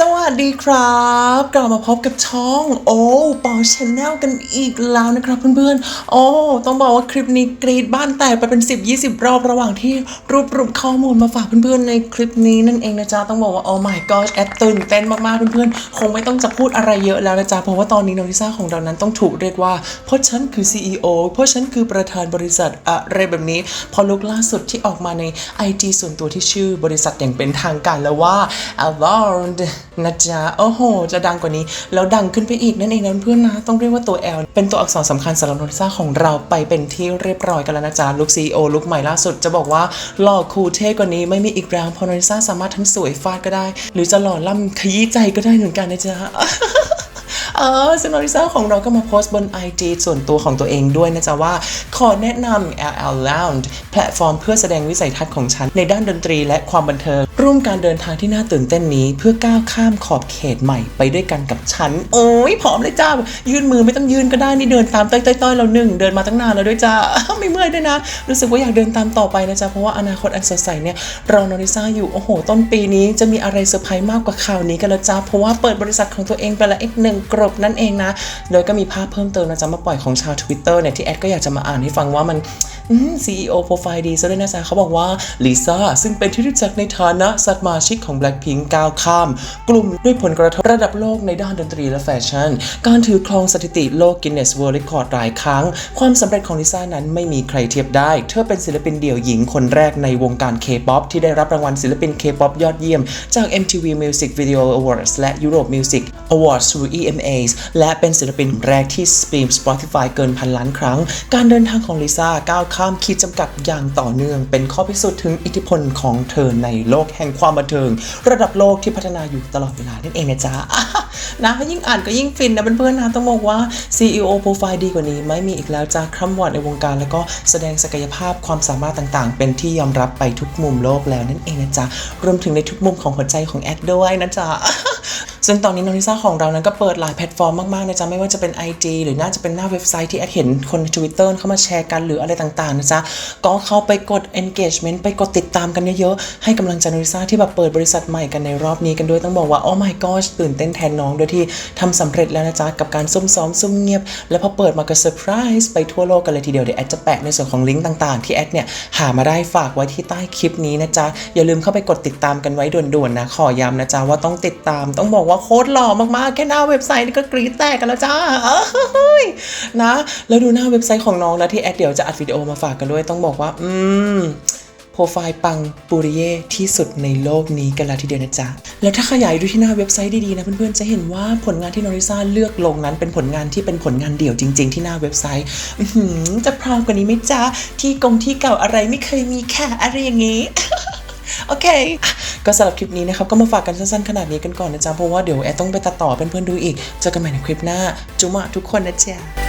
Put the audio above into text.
สวัสดีครับ กลับมาพบกับช่องโอ้ปอชแนลกันอีกแล้วนะครับเพื่อนๆ โอ้ต้องบอกว่าคลิปนี้กรีดบ้านแตกไปเป็น 10-20 รอบระหว่างที่รวบรวมข้อมูลมาฝากเพื่อนๆในคลิปนี้นั่นเองนะจ๊ะ ต้องบอกว่าโอ้ my god แอดตื่นเต้นมากๆเพื่อนๆ คงไม่ต้องจะพูดอะไรเยอะแล้วนะจ๊ะ เพราะว่าตอนนี้น้องลิซ่าของเรานั้นต้องถูกเรียกว่าเพราะฉันคือ CEO เพราะฉันคือประธานบริษัทอะไรแบบนี้ พอลุกล่าสุดที่ออกมาใน IG ส่วนตัวที่ชื่อบริษัทอย่างเป็นทางการแล้วว่า Avard นะจ๊ะโอ้โห จะดังกว่านี้ แล้วดังขึ้นไปอีกนั่นเองนะเพื่อนนะ ต้องเรียกว่าตัว L เป็นตัวอักษรสำคัญสำหรับโนลิซ่าของเราไปเป็นที่เรียบร้อยกันแล้วนะจ๊ะลุค CEO ลุคใหม่ล่าสุดจะบอกว่าหล่อคูลเท่กว่านี้ไม่มีอีกแล้วพอโนลิซ่าสามารถทั้งสวยฟาดก็ได้ หรือจะหล่อล่ำขยี้ใจก็ได้เหมือนกันนะจ๊ะเออซึ่งนอริซ่าของเราก็มาโพสต์บน IG ส่วนตัวของตัวเองด้วยนะจ๊ะว่า ขอแนะนำ LL Lounge แพลตฟอร์มเพื่อแสดงวิสัยทัศน์ของฉัน ในด้านดนตรีและความบันเทิง ร่วมการเดินทางที่น่าตื่นเต้นนี้เพื่อก้าวข้ามขอบเขตใหม่ไปด้วยกันกับฉัน โอ้ยผอมเลยจ้า ยื่นมือไม่ต้องยื่นก็ได้นี่เดินตามต้อยๆเราหนึ่งเดินมาตั้งนานแล้วด้วยจ้าไม่เมื่อยด้วยนะ รู้สึกว่าอยากเดินตามต่อไปนะจ๊ะเพราะว่าอนาคตอันสดใสเนี่ยรอนอริซ่าอยู่โอ้โห ต้นปีนี้จะมีอะไรเซอร์ไพรส์มากกว่าข่าวนี้กันแล้วจ้าเพราะว่าเปิดบริษัทของตัวเองไปล้วอีกหนึ่งกรบนั่นเองนะโดยก็มีภาพเพิ่มเติมนะจ๊ะมาปล่อยของชาว Twitter เนี่ยที่แอดก็อยากจะมาอ่านให้ฟังว่ามัน CEO โปรไฟล์ดีซะด้วยนะจ๊ะเขาบอกว่าลิซ่าซึ่งเป็นที่รู้จักในฐานะสมาชิกของ Blackpink ก้าวข้าม กลุ่มด้วยผลกระทบระดับโลกในด้านดนตรีและแฟชั่น การถือครองสถิติโลก Guinness World Record หลายครั้ง ความสำเร็จของลิซ่านั้นไม่มีใครเทียบได้ เธอเป็นศิลปินเดี่ยวหญิงคนแรกในวงการ K-POP ที่ได้รับรางวัลศิลปิน K-POP ยอดเยี่ยม จาก MTV Music Video Awards และ Europe Music Awards through EMAs และเป็นศิลปินแรกที่สตรีม Spotify เกินพันล้านครั้ง การเดินทางของลิซ่าก้าวข้ามขีดจำกัดอย่างต่อเนื่อง เป็นข้อพิสูจน์ถึงอิทธิพลของเธอในโลกแห่งความบันเทิง ระดับโลกที่พัฒนาอยู่ตลอดเวลานั่นเองนะจ๊ะนะยิ่งอ่านก็ยิ่งฟินนะเพื่อนๆนะต้องบอกว่า CEO โปรไฟล์ดีกว่านี้ ไม่มีอีกแล้วจ้าคร่ำวอดในวงการ แล้วก็แสดงศักยภาพความสามารถต่างๆ เป็นที่ยอมรับไปทุกมุมโลกแล้วนั่นเองนะจ๊ะรวมถึงในทุกมุมของหัวใจของแอดด้วยนะจ๊ะ ซึ่งตอนนี้น้องลิซ่าของเรานั้นก็เปิดหลายแพลตฟอร์มมากๆนะจ๊ะไม่ว่าจะเป็น IG หรือน่าจะเป็นหน้าเว็บไซต์ที่แอดเห็นคนใน Twitter เข้ามาแชร์กันหรืออะไรต่างๆนะจ๊ะก็เข้าไปกด engagement ไปกดติดตามกันเยอะๆให้กำลังใจน้องลิซ่าที่แบบเปิดบริษัทใหม่กันในรอบนี้กันด้วยต้องบอกว่า oh my gosh ตื่นเต้นแทนน้องโดยที่ทำสำเร็จแล้วนะจ๊ะกับการซุ่มซ้อมซุ่มเงียบ แล้วพอเปิดมาก็เซอร์ไพรส์ไปทั่วโลกกันเลยทีเดียวเดี๋ยวแอดจะแปะในส่วนของลิงก์ต่างๆที่แอดเนี่ยหามาได้ฝากไว้ที่ใต้คลิปนี้นะจ๊ะอย่าลืมเข้าไปกดติดตามกันไว้ด่วนๆนะขอย้ำนะจ๊ะว่าต้องติดตามต้องบอกว่าโคตรหล่อมากๆ แค่หน้าเว็บไซต์นี่ก็กรี๊ดแตกกันแล้วจ้าเอ้ยนะ แล้วดูหน้าเว็บไซต์ของน้องนะที่แอดเดี๋ยวจะอัดวิดีโอมาฝากกันด้วยต้องบอกว่า อืมโปรไฟล์ปังปูริเย่ที่สุดในโลกนี้กันล้วทีเดียวนะจ๊ะ แล้วถ้าขยายดูที่หน้าเว็บไซต์ดีๆนะเพื่อนๆ จะเห็นว่าผลงานที่นอริซาเลือกลงนั้นเป็นผลงานที่เป็นผลงานเดี่ยวจริง ๆ ที่หน้าเว็บไซต์จะพร้อมกว่านี้ไหมจ๊ะ ที่กงที่เก่าอะไรไม่เคยมีแค่อะไรอย่างงี้ โอเค ก็สำหรับคลิปนี้นะครับก็มาฝากกันสั้นๆขนาดนี้กันก่อนนะจ๊ะเพราะว่าเดี๋ยวแอดต้องไปตัดต่อเพื่อนๆดูอีกเจอกันใหม่ในคลิปหน้าจุ๊มะทุกคนนะจ๊ะ